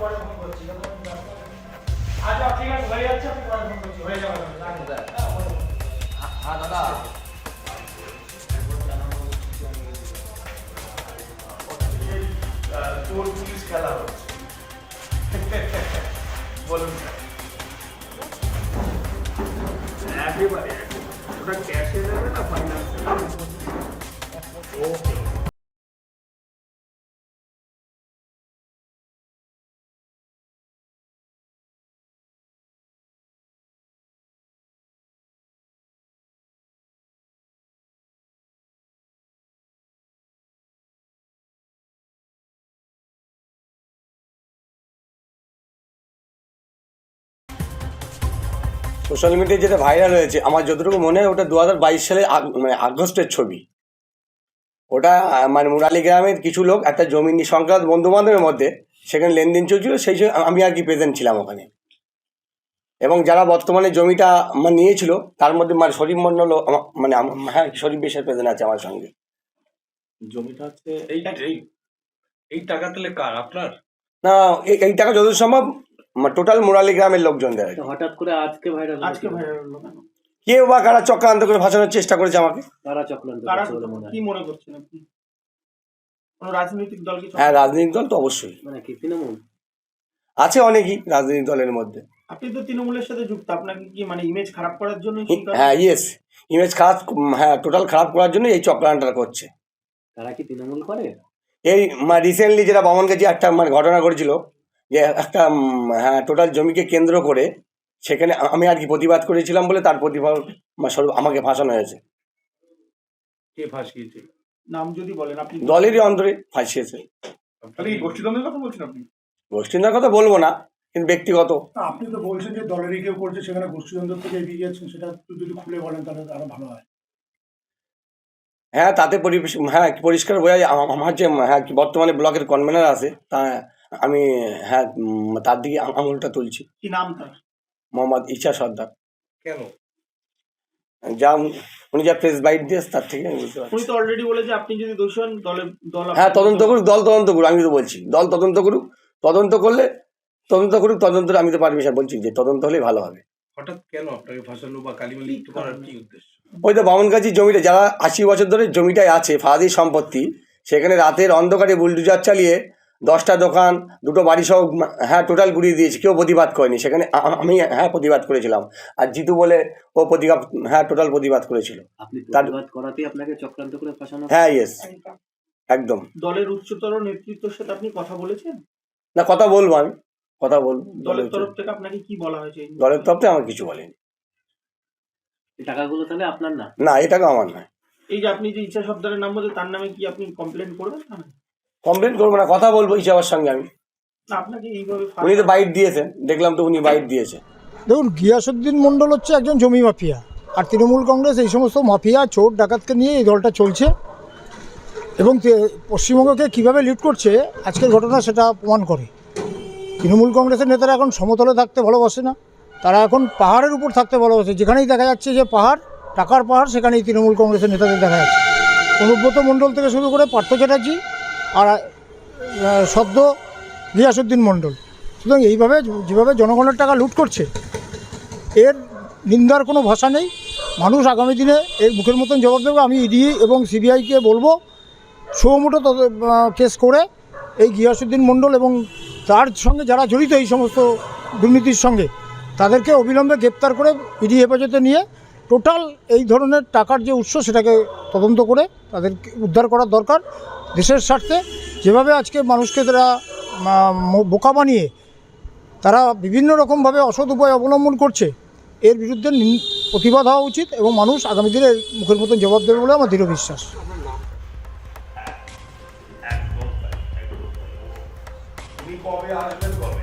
পরে ফোন করছি আচ্ছা ঠিক আছে হয়ে যাচ্ছে আমি পরে ফোন করছি। হয়ে যাবে রাখুন হ্যাঁ, বলুন। হ্যাঁ দাদা আহ, চোর পুলিশ খেলা হচ্ছে বলুন। একেবারে ওটা ক্যাশে দেবে না ফাইন্যান্সে ওকে সোশ্যাল মিডিয়ায় যেটা ভাইরাল হয়েছে আমার যতটুকু মনে হয় ওটা দু হাজার বাইশ সালে মানে আগস্টের ছবি। ওটা মানে মুরালি গ্রামের কিছু লোক একটা জমি সংক্রান্ত বন্ধু বান্ধবের মধ্যে সেখানে লেনদেন চলছিল সেই সময় আমি আর কি প্রেজেন্ট ছিলাম ওখানে। এবং যারা বর্তমানে জমিটা আমার নিয়েছিল তার মধ্যে মানে শরীফ মন্ডল মানে হ্যাঁ শরীফ বেশের প্রেজেন্ট আছে আমার সঙ্গে। জমিটা হচ্ছে এই এই টাকা তাহলে কার? আপনার? না এই- এই টাকা যত সম্ভব টোটাল মুরালি গ্রামের লোকজন দেয় তো হঠাৎ করে আজকে ভাইরাল আজকে ভাইরাল হলো কেন? কেউ বা কারা চক্রান্ত করে ভাসানোর চেষ্টা করেছে আমাকে? তারা চক্রান্ত কারা করছে বলে মনে হয়? কি মনে করছেন আপনি কোন রাজনৈতিক দল কি হ্যাঁ রাজনৈতিক দল তো অবশ্যই। মানে কি তৃণমূল? আছে অনেকই রাজনৈতিক দলের মধ্যে। আপনি তো তৃণমূলের সাথে যুক্ত আপনাকে কি মানে ইমেজ খারাপ করার জন্য হ্যাঁ ইয়েস ইমেজ খারাপ হ্যাঁ টোটাল খারাপ করার জন্য এই চক্রান্তটা করছে। তারা কি তৃণমূল করে? এই রিসেন্টলি যেটা বামনগাছি একটা মানে ঘটনা ঘটেছিল যে একটা হ্যাঁ টোটাল জমিকে কেন্দ্র করে সেখানে আমি আর কি প্রতিবাদ করেছিলাম বলে তার প্রতিবাদ স্বরূপ আমাকে ফাঁসানো হয়েছে। কে ফাঁসিয়েছে? নাম যদি বলেন আপনি দলেরই অন্তরে ফাঁসিয়েছে। গোষ্ঠীদ্বন্দ্বের কথা বলছেন আপনি? গোষ্ঠীর কথা বলব না কিন্তু ব্যক্তিগত। আপনি তো বলছেন যে দলেরই কেউ করছে সেখানে গোষ্ঠীদ্বন্দ্ব থেকে এগিয়ে যাচ্ছেন সেটা যদি খুলে বলেন তাহলে আরও ভালো হয়। হ্যাঁ তাতে পরিবেশ হ্যাঁ পরিষ্কার বোঝা যায় আমার যে হ্যাঁ বর্তমানে ব্লকের কনভেনার আছে তা আমি হ্যাঁ উম, তার দিকে আঙুলটা তুলছি। কি নাম তার? মোহাম্মদ ইশা সর্দার। কেন? যা উনি- উনি যা প্রেস বাইট দিয়েছে তার থেকে আমি বুঝতে পারছি। উনি তো অলরেডি বলেছে আপনি যদি দোষী হন দলে দল আপনাকে- হ্যাঁ তদন্ত করুক দল তদন্ত করুক আমি তো বলছি। দল তদন্ত করুক তদন্ত করলে তদন্ত করুক তদন্ত আমি তো পারমিশন বলছি যে তদন্ত হলেই ভালো হবে। হঠাৎ কেন আপনাকে ফাঁসানো বা কালিমা লিপ্ত করার কি উদ্দেশ্য? ওই তো বামনগাছির জমিটা যারা আশি বছর ধরে জমিটায় আছে ফাঁদি সম্পত্তি সেখানে রাতের অন্ধকারে বুলডুজার চালিয়ে দশটা দোকান দুটো বাড়ি সহ মা- হ্যাঁ টোটাল ঘুরিয়ে দিয়েছে। কেউ প্রতিবাদ করেনি। সেখানে আমি হ্যাঁ প্রতিবাদ করেছিলাম। আর জিতু বলে ও প্রতিবাদ হ্যাঁ টোটাল প্রতিবাদ করেছিল। তার- করাতেই আপনাকে চক্রান্ত করে ফাঁসানো হ্যাঁ? ইয়েস একদম। দলের উচ্চতর নেতৃত্বের সাথে আপনি কথা বলেছেন? না কথা বলব আমি। কথা বলব। দলের তরফ থেকে আপনাকে কি বলা হয়েছে? দলের তরফ থেকে আমার কিছু বলেনি। টাকাগুলো তাহলে আপনার না? না এটাকে আমার নয়। এই যে আপনি যে ইচ্ছা শব্দের নাম বলছে তার নামে কি আপনি কমপ্লেন করবেন? না কমপ্লেন করব না কথা বলব ইসাবার সঙ্গে আমি। না আপনাকে এইভাবে উনি তো বাইট দিয়েছেন দেখলাম তো উনি বাইট দিয়েছে। দেখুন গিয়াসুদ্দিন মণ্ডল হচ্ছে একজন জমি মাফিয়া আর তৃণমূল কংগ্রেস এই সমস্ত মাফিয়া চোর ডাকাতকে নিয়ে এই দলটা চলছে। এবং পশ্চিমবঙ্গকে কীভাবে লিড করছে আজকের ঘটনা সেটা প্রমাণ করে। তৃণমূল কংগ্রেসের নেতারা এখন সমতলে থাকতে ভালোবাসে না। তারা এখন পাহাড়ের উপর থাকতে ভালোবাসে। যেখানেই দেখা যাচ্ছে যে পাহাড় টাকার পাহাড় সেখানেই তৃণমূল কংগ্রেসের নেতাদের দেখা যাচ্ছে। অনুব্রত মণ্ডল থেকে শুরু করে পার্থ চ্যাটার্জি আর সদ্য গিয়াসুদ্দিন মণ্ডল। সুতরাং এইভাবে যেভাবে জনগণের টাকা লুট করছে, এর নিন্দার কোনো ভাষা নেই। মানুষ আগামী দিনে এর মুখের মতন জবাব দেবে। আমি ইডি এবং সিবিআইকে বলব, সুমোটো কেস করে এই গিয়াসুদ্দিন মণ্ডল এবং তার সঙ্গে যারা জড়িত এই সমস্ত দুর্নীতির সঙ্গে, তাদেরকে অবিলম্বে গ্রেপ্তার করে ইডি হেফাজতে নিয়ে টোটাল এই ধরনের টাকার যে উৎস, সেটাকে তদন্ত করে তাদেরকে উদ্ধার করার দরকার। দেশের স্বার্থে যেভাবে আজকে মানুষকে তারা বোকা বানিয়ে তারা বিভিন্ন রকমভাবে অসৎ উপায় অবলম্বন করছে, এর বিরুদ্ধে প্রতিবাদ হওয়া উচিত এবং মানুষ আগামী দিনে মুখের মতন জবাব দেবে বলে আমার দৃঢ় বিশ্বাস। কবে আসবেন কবে